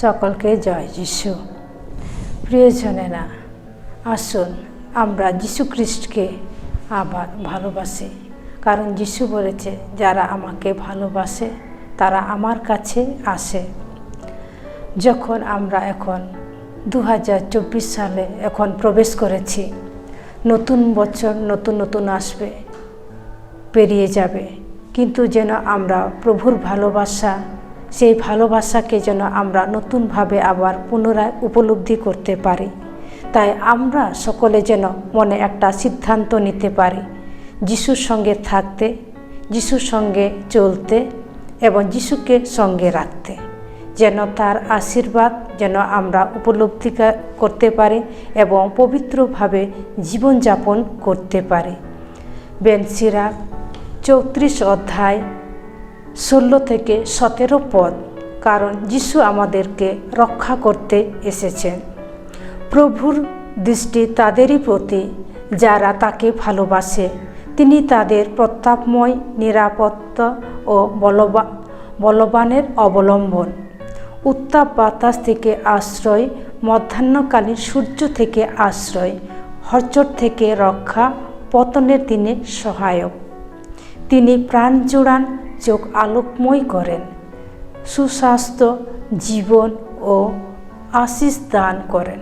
সকলকে জয় যিশু। প্রিয়জনেরা আসুন আমরা যিশু খ্রিস্টকে আবার ভালোবাসি। কারণ যিশু বলেছে, যারা আমাকে ভালোবাসে, তারা আমার কাছে আসে। যখন আমরা এখন দু হাজার চব্বিশ সালে এখন প্রবেশ করেছি, নতুন বছর নতুন নতুন আসবে, পেরিয়ে যাবে। কিন্তু যেন আমরা প্রভুর ভালোবাসা সেই ভালোবাসাকে যেন আমরা নতুনভাবে আবার পুনরায় উপলব্ধি করতে পারি। তাই আমরা সকলে যেন মনে একটা সিদ্ধান্ত নিতে পারি, যিশুর সঙ্গে থাকতে, যিশুর সঙ্গে চলতে এবং যিশুকে সঙ্গে রাখতে। যেন তার আশীর্বাদ যেন আমরা উপলব্ধি করতে পারি এবং পবিত্রভাবে জীবনযাপন করতে পারি। বেনসিরা চৌত্রিশ অধ্যায় ষোলো থেকে সতেরো পদ, কারণ যিশু আমাদেরকে রক্ষা করতে এসেছেন। প্রভুর দৃষ্টি তাদেরই প্রতি, যারা তাকে ভালোবাসে। তিনি তাদের প্রতাপময়, নিরাপত্তা ও বলবা, বলবানের অবলম্বন। উত্তাপ বাতাস থেকে আশ্রয়, মধ্যাহ্নকালীন সূর্য থেকে আশ্রয়, হরচট থেকে রক্ষা, পতনের দিনে সহায়ক। তিনি প্রাণ জোড়ান চোখ আলোকময় করেন। সুস্বাস্থ্য, জীবন ও আশিস দান করেন।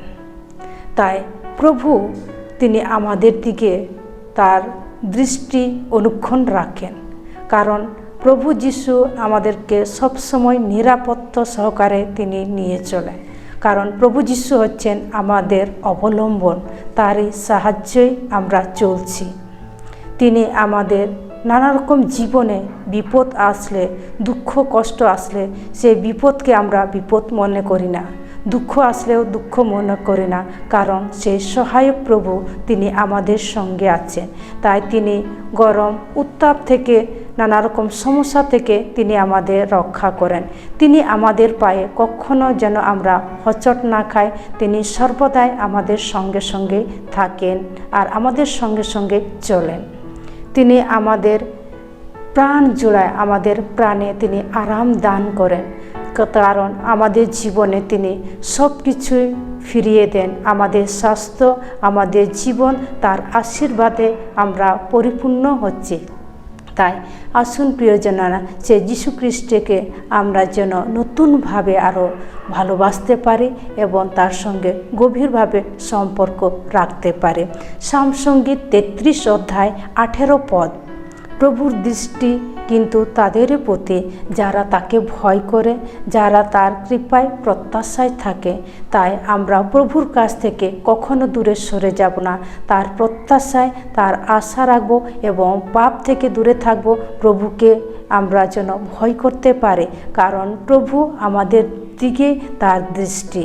তাই প্রভু তিনি আমাদের দিকে তার দৃষ্টি অনুক্ষণ রাখেন। কারণ প্রভু যিশু আমাদেরকে সবসময় নিরাপত্তা সহকারে তিনি নিয়ে চলেন। কারণ প্রভু যিশু হচ্ছেন আমাদের অবলম্বন, তারই সাহায্যেই আমরা চলছি। তিনি আমাদের নানা রকম জীবনে বিপদ আসলে, দুঃখ, কষ্ট আসলে সেই বিপদকে আমরা বিপদ মনে করি না। দুঃখ আসলেও দুঃখ মনে করি না, কারণ সেই সহায়ক প্রভু, তিনি আমাদের সঙ্গে আছেন। তাই তিনি গরম উত্তাপ থেকে নানা রকম সমস্যা থেকে তিনি আমাদের রক্ষা করেন। তিনি আমাদের পায়ে কখনো যেন আমরা হচট না খাই, তিনি সর্বদাই আমাদের সঙ্গে সঙ্গে থাকেন আর আমাদের সঙ্গে সঙ্গে চলেন। তিনি আমাদের প্রাণ জোড়ায় আমাদের প্রাণে তিনি আরাম দান করেন। কারণ আমাদের জীবনে তিনি সব কিছুই ফিরিয়ে দেন। আমাদের স্বাস্থ্য, আমাদের জীবন, তার আশীর্বাদে আমরা পরিপূর্ণ হচ্ছি। তাই আসুন প্রিয়জনারা, সে যীশু খ্রিস্টকে আমরা যেন নতুনভাবে আরও ভালোবাসতে পারি এবং তার সঙ্গে গভীরভাবে সম্পর্ক রাখতে পারে। সামসঙ্গীত তেত্রিশ অধ্যায় আঠেরো পদ। প্রভুর দৃষ্টি কিন্তু তাদের প্রতি যারা তাকে ভয় করে, যারা তার কৃপায় প্রত্যাশায় থাকে, তাই আমরা প্রভুর কাছ থেকে কখনো দূরে সরে যাব না। তার প্রত্যাশায়, তার আশা রাখব এবং পাপ থেকে দূরে থাকব। প্রভুকে আমরা যেন ভয় করতে পারে, কারণ প্রভু আমাদের দিকে তার দৃষ্টি।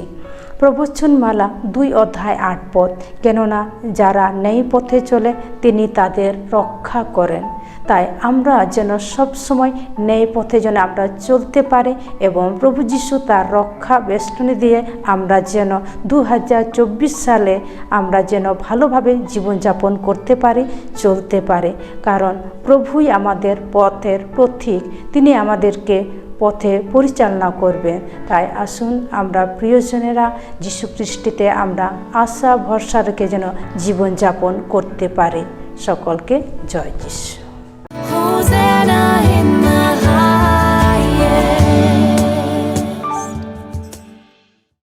প্রবচনমালা দুই অধ্যায় আট পথ কেননা যারা নেই পথে চলে, তিনি তাদের রক্ষা করেন। তাই আমরা যেন সব সময় ন্যায় পথে যেন আমরা চলতে পারি এবং প্রভু যিশু তার রক্ষা বেষ্টনী দিয়ে আমরা যেন দু হাজার চব্বিশ সালে আমরা যেন ভালোভাবে জীবনযাপন করতে পারি, চলতে পারি। কারণ প্রভুই আমাদের পথের পথিক তিনি আমাদেরকে পথে পরিচালনা করবে তাই আসুন আমরা প্রিয়জনেরা যীশু খ্রিস্টিতে আমরা আশা ভরসা রেখে যেন জীবনযাপন করতে পারি। সকলকে জয় যিশু।